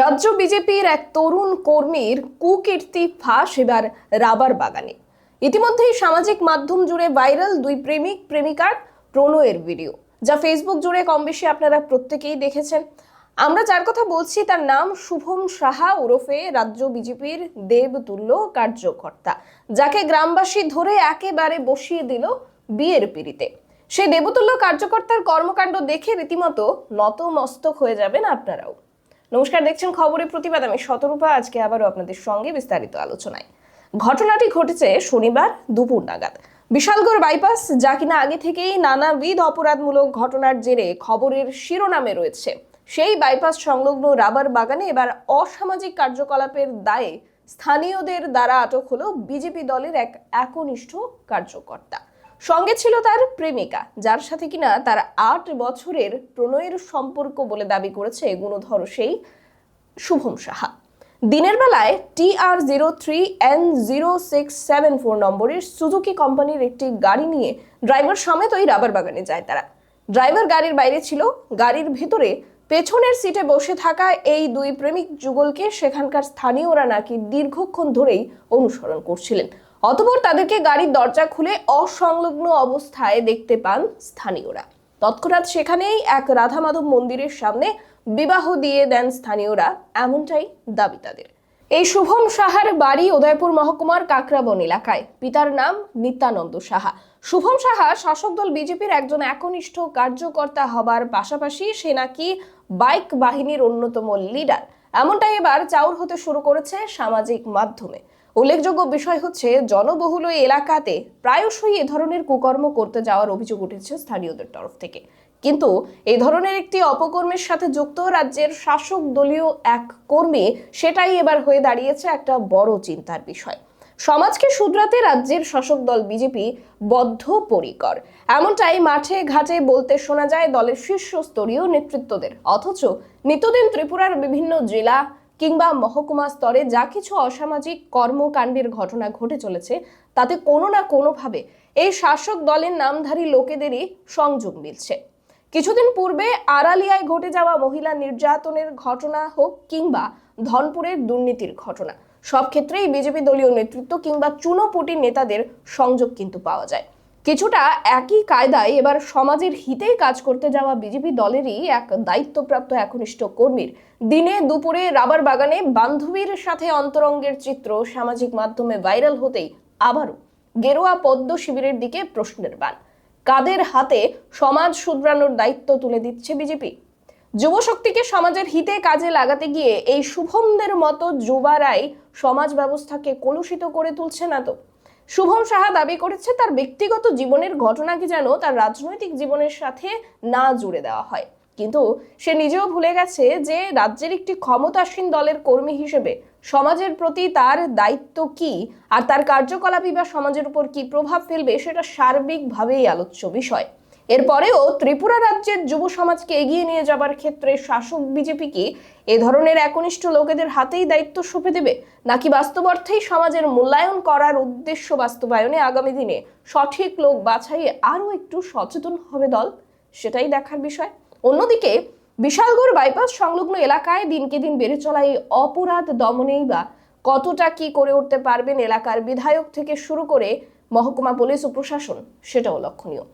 রাজ্য বিজেপির এক তরুণ কর্মীর কুকীর্তি ফাঁস এবার রাবার বাগানে। ইতিমধ্যেই সামাজিক মাধ্যম জুড়ে ভাইরাল দুই প্রেমিক, প্রেমিকার প্রণয়ের ভিডিও, যা ফেসবুক জুড়ে কম বেশি আপনারা প্রত্যেকেই দেখেছেন। আমরা যার কথা বলছি, তার নাম শুভম সাহা ওরফে রাজ্য বিজেপির দেবতুল্য কার্যকর্তা, যাকে গ্রামবাসী ধরে একেবারে বসিয়ে দিল বিয়ের পিড়িতে। সেই দেবতুল্য কার্যকর্তার কর্মকাণ্ড দেখে রীতিমতো নতমস্তক হয়ে যাবেন আপনারাও। নমস্কার, দেখছেন খবরের প্রতিবাদ। আমি শতরূপা, আজকে আবারও আপনাদের সঙ্গে বিস্তারিত আলোচনায়। ঘটনাটি ঘটেছে শনিবার দুপুর নাগাদ। বিশালগড় বাইপাস, যা কিনা আগে থেকেই নানাবিধ অপরাধমূলক ঘটনার জেরে খবরের শিরোনামে রয়েছে। সেই বাইপাস সংলগ্ন রাবার বাগানে এবার অসামাজিক কার্যকলাপের দায়ে স্থানীয়দের দ্বারা আটক হলো বিজেপি দলের এক একনিষ্ঠ কার্যকর্তা। সঙ্গে ছিল তার প্রেমিকা, যার সাথে কিনা তার আট বছরের প্রণয়ের সম্পর্ক বলে দাবি করেছে গুণধর সেই শুভম সাহা। দিনের বেলায় T R zero three N zero six seven four নম্বরের সুজুকি কোম্পানির একটি গাড়ি নিয়ে ড্রাইভার সমেত ওই রাবার বাগানে যায় তারা। ড্রাইভার গাড়ির বাইরে ছিল, গাড়ির ভেতরে পেছনের সিটে বসে থাকা এই দুই প্রেমিক যুগলকে সেখানকার স্থানীয়রা নাকি দীর্ঘক্ষণ ধরেই অনুসরণ করছিলেন। অতপর তাদেরকে গাড়ির দরজা খুলে অসংলগ্ন অবস্থায় দেখতে পান স্থানীয়রা। তৎক্ষণাৎ সেখানেই এক রাধা মাধব মন্দিরের সামনে বিবাহ দিয়ে দেন স্থানীয়রা, এমনটাই দাবি তাদের। এই শুভম সাহার বাড়ি উদয়পুর মহকুমার কাকরাবন এলাকায়। পিতার নাম নিত্যানন্দ সাহা। শুভম সাহা শাসক দল বিজেপির একজন একনিষ্ঠ কার্যকর্তা হবার পাশাপাশি সে নাকি বাইক বাহিনীর অন্যতম লিডার। এমনটাই এবার চাউর হতে শুরু করেছে সামাজিক মাধ্যমে। উল্লেখযোগ্য বিষয় হচ্ছে, জনবহুল ওই এলাকাতে প্রায়শই এ ধরনের কুকর্ম করতে যাওয়ার অভিযোগ উঠেছে স্থানীয়দের তরফ থেকে। কিন্তু এই ধরনের একটি অপকর্মের সাথে যুক্ত রাজ্যের শাসক দলীয় এক কর্মী সেটাই এবার হয়ে দাঁড়িয়েছে একটা বড় চিন্তার বিষয়। সমাজকে শুধরাতে রাজ্যের শাসক দল বিজেপি বদ্ধপরিকর। এমনটাই মাঠে ঘাটে বলতে শোনা যায় দলের শীর্ষস্তরীয় নেতৃত্বদের। অথচ নিত্যদিন ত্রিপুরার বিভিন্ন জেলা কিংবা মহকুমা স্তরে যা কিছু অসামাজিক কর্মকাণ্ডের ঘটনা ঘটে চলেছে, তাতে কোনো না কোনোভাবে এই শাসক দলের নামধারী লোকেদেরই সংযোগ মিলছে। কিছুদিন পূর্বে আড়ালিয়ায় ঘটে যাওয়া মহিলা নির্যাতনের ঘটনা হোক কিংবা ধনপুরের দুর্নীতির ঘটনা, সব ক্ষেত্রেই বিজেপি দলীয় নেতৃত্ব কিংবা চুনোপুটি নেতাদের সংযোগ কিন্তু পাওয়া যায়। কিছুটা একই কায়দায় এবার সমাজের হিতেই কাজ করতে যাওয়া বিজেপি দলেরই এক দায়িত্বপ্রাপ্ত একনিষ্ঠ কর্মীর। দিনে দুপুরে রাবার বাগানে বান্ধবীর সাথে অন্তরঙ্গের চিত্র সামাজিক মাধ্যমে ভাইরাল হতেই আবারও গেরুয়া পদ্ম শিবিরের দিকে প্রশ্নের বান। কাদের হাতে সমাজ শুধরানোর দায়িত্ব তুলে দিচ্ছে বিজেপি? যুবশক্তিকে সমাজের হিতে কাজে লাগাতে গিয়ে এই শুভমদের মতো যুবারাই সমাজ ব্যবস্থাকে কলুষিত করে তুলছে না তো শুভম সাহা দাবি করেছে তার ব্যক্তিগত জীবনের ঘটনাকে যেন তার রাজনৈতিক জীবনের সাথে না জুড়ে দেওয়া হয়। কিন্তু সে নিজেও ভুলে গেছে যে রাজ্যের একটি ক্ষমতাসীন দলের কর্মী হিসেবে সমাজের প্রতি তার দায়িত্ব কি আর তার কার্যকলাপই বা সমাজের উপর কি প্রভাব ফেলবে সেটা সার্বিকভাবেই আলোচ্য বিষয়। এরপরেও ত্রিপুরা রাজ্যের যুব সমাজকে এগিয়ে নিয়ে যাবার ক্ষেত্রে শাসক বিজেপি কি এ ধরনের একনিষ্ঠ লোকেদের হাতেই দায়িত্ব সঁপে দেবে? নাকি বাস্তব অর্থেই সমাজের মূল্যায়ন করার উদ্দেশ্য বাস্তবায়নে আগামী দিনে সঠিক লোক বাছাইয়ে আরও একটু সচেতন হবে দল? সেটাই দেখার বিষয়। অন্যদিকে, বিশালগড় বাইপাস সংলগ্ন এলাকায় দিনকে দিন বেড়ে চলা এই অপরাধ দমনেই বা কতটা কি করে উঠতে পারবেন এলাকার বিধায়ক থেকে শুরু করে মহকুমা পুলিশ ও প্রশাসন, সেটাও লক্ষণীয়।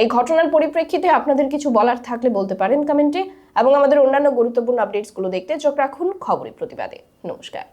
এই ঘটনার পরিপ্রেক্ষিতে আপনাদের কিছু বলার থাকলে বলতে পারেন কমেন্টে এবং আমাদের অন্যান্য গুরুত্বপূর্ণ আপডেটসগুলো দেখতে চোখ রাখুন খবরের প্রতিবাদে। নমস্কার।